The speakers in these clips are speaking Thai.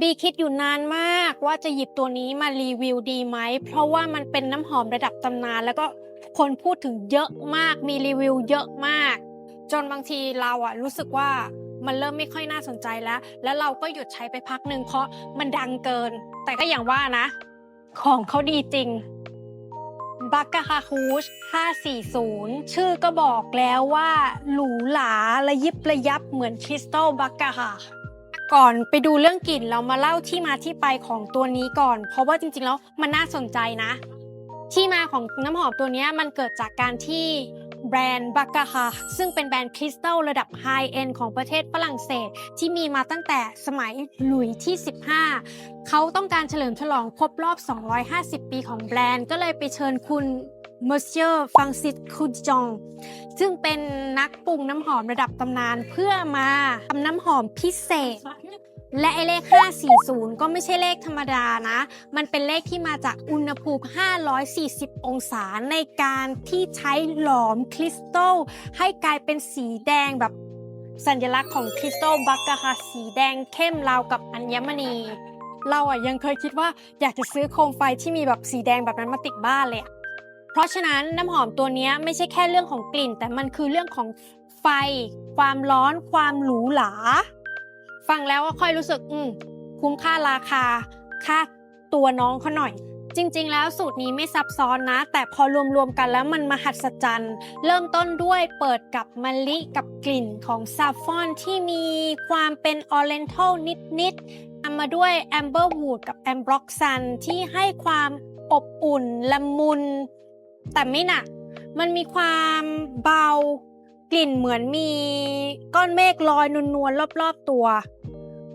บีคิดอยู่นานมากว่าจะหยิบตัวนี้มารีวิวดีไหม เพราะว่ามันเป็นน้ำหอมระดับตำนาน แล้วก็คนพูดถึงเยอะมาก มีรีวิวเยอะมาก จนบางทีเราอะรู้สึกว่ามันเริ่มไม่ค่อยน่าสนใจแล้ว แล้วเราก็หยุดใช้ไปพักหนึ่งเพราะมันดังเกิน แต่ก็อย่างว่านะ ของเขาดีจริงบักกะฮาฮูช540 ชื่อก็บอกแล้วว่าหรูหราระยิบระยับเหมือนคริสตัลบักกะฮา ก่อนไปดูเรื่องกลิ่นเรามาเล่าที่มาที่ไปของตัวนี้ก่อน เพราะว่าจริงๆแล้วมันน่าสนใจนะ ที่มาของน้ำหอมตัวนี้มันเกิดจากการที่แบรนด์บักกะฮาซึ่งเป็นแบรนด์คริสตัลระดับไฮเอ็นของประเทศฝรั่งเศส ที่มีมาตั้งแต่สมัยหลุยที่ 15 เขาต้องการเฉลิมฉลองครบรอบ 250 ปีของแบรนด์ ก็เลยไปเชิญคุณ มอเซียร์ฟังซิสคุจอง ซึ่งเป็นนักปรุงน้ำหอมระดับตำนานเพื่อมาทำน้ำหอมพิเศษ และไอเลข 540 ก็ไม่ใช่เลขธรรมดานะ มันเป็นเลขที่มาจากอุณหภูมิ 540 องศาในการที่ใช้หลอมคริสตัลให้กลายเป็นสีแดงแบบสัญลักษณ์ของคริสตัลบักกะค่ะสีแดงเข้มราวกับอัญมณี เราอะยังเคยคิดว่าอยากจะซื้อโคมไฟที่มีแบบสีแดงแบบนั้นมาติดบ้านเลยอะ เพราะฉะนั้นน้ำหอมตัวนี้ไม่ใช่แค่เรื่องของกลิ่น แต่มันคือเรื่องของไฟ ความร้อน ความหรูหราฟังแล้วก็ค่อยรู้สึกอืมคุ้มค่าราคา ค่าตัวน้องเขาหน่อย จริง ๆ แล้วสูตรนี้ไม่ซับซ้อนนะ แต่พอรวมๆกันแล้วมันมหัศจรรย์เริ่มต้นด้วยเปิดกับมะลิกับกลิ่นของซาฟฟอนที่มีความเป็นออเรนทัลนิดๆตามมาด้วยแอมเบอร์วูดกับแอมบล็อกซันที่ให้ความอบอุ่นละมุน แต่ไม่หนัก มันมีความเบากลิ่นเหมือนมีก้อนเมฆลอยนวลๆรอบๆตัว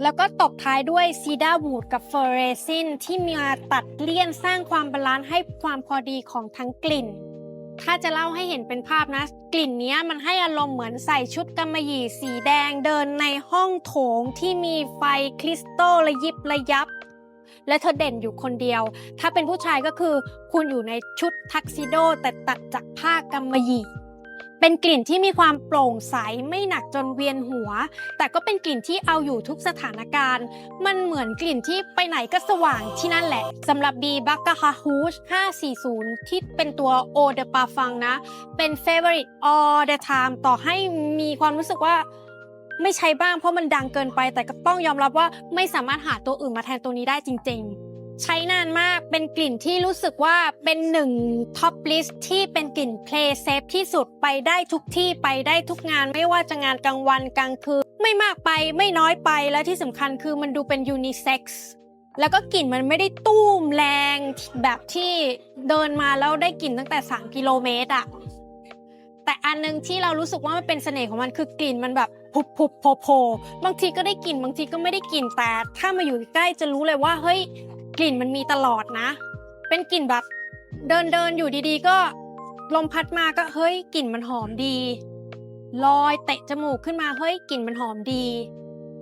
แล้วก็ตบท้ายด้วยซีดาวูดกับเฟอร์เรซินที่มาตัดเลี่ยนสร้างความบาลานซ์ให้ความพอดีของทั้งกลิ่น ถ้าจะเล่าให้เห็นเป็นภาพนะ กลิ่นนี้มันให้อารมณ์เหมือนใส่ชุดกำมะหยี่สีแดงเดินในห้องโถงที่มีไฟคริสตัลระยิบระยับ และเธอเด่นอยู่คนเดียว ถ้าเป็นผู้ชายก็คือคุณอยู่ในชุดทักซิโดแต่ตัดจากผ้ากำมะหยี่เป็นกลิ่นที่มีความโปร่งใสไม่หนักจนเวียนหัว แต่ก็เป็นกลิ่นที่เอาอยู่ทุกสถานการณ์ มันเหมือนกลิ่นที่ไปไหนก็สว่างที่นั่นแหละสำหรับบีบักกะฮาฮูช540 ที่เป็นตัว o อเดปาฟังนะ เป็น favorite all the time ต่อให้มีความรู้สึกว่า ไม่ใช้บ้างเพราะมันดังเกินไป แต่ก็ต้องยอมรับว่าไม่สามารถหาตัวอื่นมาแทนตัวนี้ได้จริง ๆ ใช้นานมากเป็นกลิ่นที่รู้สึกว่าเป็นหนึ่งท็อปลิสต์ที่เป็นกลิ่นเพลย์เซฟที่สุดไปได้ทุกที่ไปได้ทุกงานไม่ว่าจะงานกลางวันกลางคืนไม่มากไปไม่น้อยไปและที่สำคัญคือมันดูเป็นยูนิเซ็กซ์แล้วก็กลิ่นมันไม่ได้ตุ้มแรงแบบที่เดินมาแล้วได้กลิ่นตั้งแต่ 3 กิโลเมตรอะ แต่อันหนึงที่เรารู้สึกว่ามันเป็นเสน่ห์ของมันคือกลิ่นมันแบบผุบผุบโผโผบางทีก็ได้กลิ่นบางทีก็ไม่ได้กลิ่นแต่ถ้ามาอยู่ใกล้จะรู้เลยว่าเฮ้ยกลิ่นมันมีตลอดนะ เป็นกลิ่นแบบเดินเดินอยู่ดีๆ ก็ลมพัดมาก็เฮ้ยกลิ่นมันหอมดี ลอยเตะจมูกขึ้นมาเฮ้ยกลิ่นมันหอมดี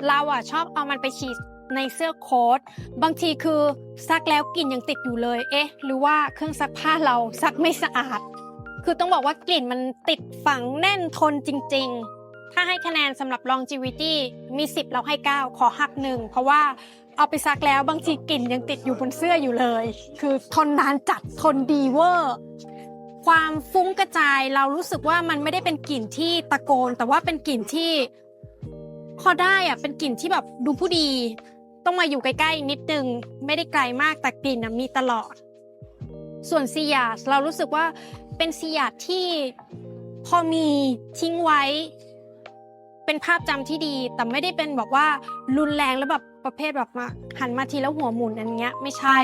เราอะชอบเอามันไปฉีดในเสื้อโค้ทบางทีคือซักแล้วกลิ่นยังติดอยู่เลย เอ๊ะ หรือว่าเครื่องซักผ้าเราซักไม่สะอาด คือต้องบอกว่ากลิ่นมันติดฝังแน่นทนจริง ๆ ถ้าให้คะแนนสำหรับ longevity มี 10 เราให้ 9 ขอหักหนึ่งเพราะว่าเอาไปซักแล้วบางทีกลิ่นยังติดอยู่บนเสื้ออยู่เลย คือทนนานจัดทนดีเวอร์ ความฟุ้งกระจายเรารู้สึกว่ามันไม่ได้เป็นกลิ่นที่ตะโกน แต่ว่าเป็นกลิ่นที่พอได้อะเป็นกลิ่นที่แบบดูผู้ดี ต้องมาอยู่ใกล้ๆนิดนึง ไม่ได้ไกลมากแต่กลิ่นมีตลอด ส่วนซียาสเรารู้สึกว่า เป็นซียาสที่พอมีทิ้งไว้ เป็นภาพจำที่ดี แต่ไม่ได้เป็นแบบว่ารุนแรงแล้วแบบประเภทแบบมาหันมาทีแล้วหัวหมุนอันเนี้ยไม่ใช่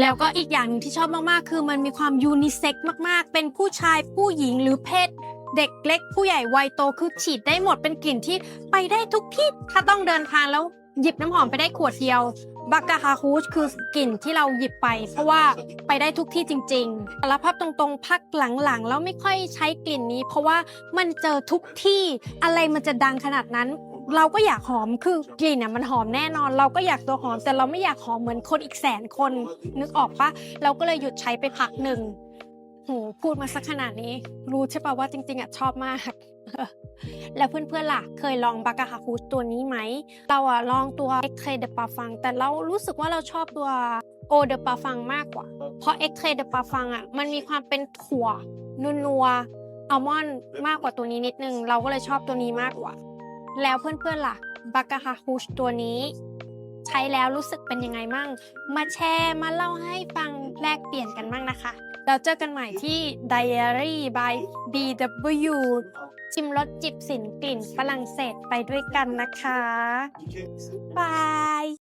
แล้วก็อีกอย่างหนึ่งที่ชอบมากๆ คือมันมีความยูนิเซ็กมากๆ เป็นผู้ชายผู้หญิงหรือเพศ เด็กเล็กผู้ใหญ่วัยโตคือฉีดได้หมดเป็นกลิ่นที่ไปได้ทุกที่ถ้าต้องเดินทางแล้ว หยิบน้ำหอมไปได้ขวดเดียวบักกาฮาฮูชคือกลิ่นที่เราหยิบไป เพราะว่าไปได้ทุกที่จริงๆสารภาพตรงๆพักหลังๆ แล้วไม่ค่อยใช้กลิ่นนี้ เพราะว่ามันเจอทุกที่อะไรมันจะดังขนาดนั้น เราก็อยากหอมคือกลิ่นน่ะมันหอมแน่นอน เราก็อยากตัวหอมแต่เราไม่อยากหอมเหมือนคนอีกแสนคนนึกออกปะเราก็เลยหยุดใช้ไปพักหนึ่ง โหพูดมาสักขนาดนี้ รู้ใช่ปะว่าจริง ๆอะชอบมาก แล้วเพื่อนๆล่ะ เคยลองบากาฮาฮูตัวนี้ไหม เราอะลองตัว e x t r a de Parfum แต่เรารู้สึกว่าเราชอบตัว o de Parfum มากกว่า เพราะ e x t r a de Parfum อะมันมีความเป็นถั่วนัวอัลมอนด์มากกว่าตัวนี้นิดนึง เราก็เลยชอบตัวนี้มากกว่า แล้วเพื่อนๆล่ะบากาฮาฮูสตัวนี้ ใช้แล้วรู้สึกเป็นยังไงมั่ง มาแชร์มาเล่าให้ฟังแลกเปลี่ยนกันมั่งนะคะ เราเจอกันใหม่ที่ Diary by BW ชิมรสจิบสินกลิ่นฝรั่งเศสไปด้วยกันนะคะ บาย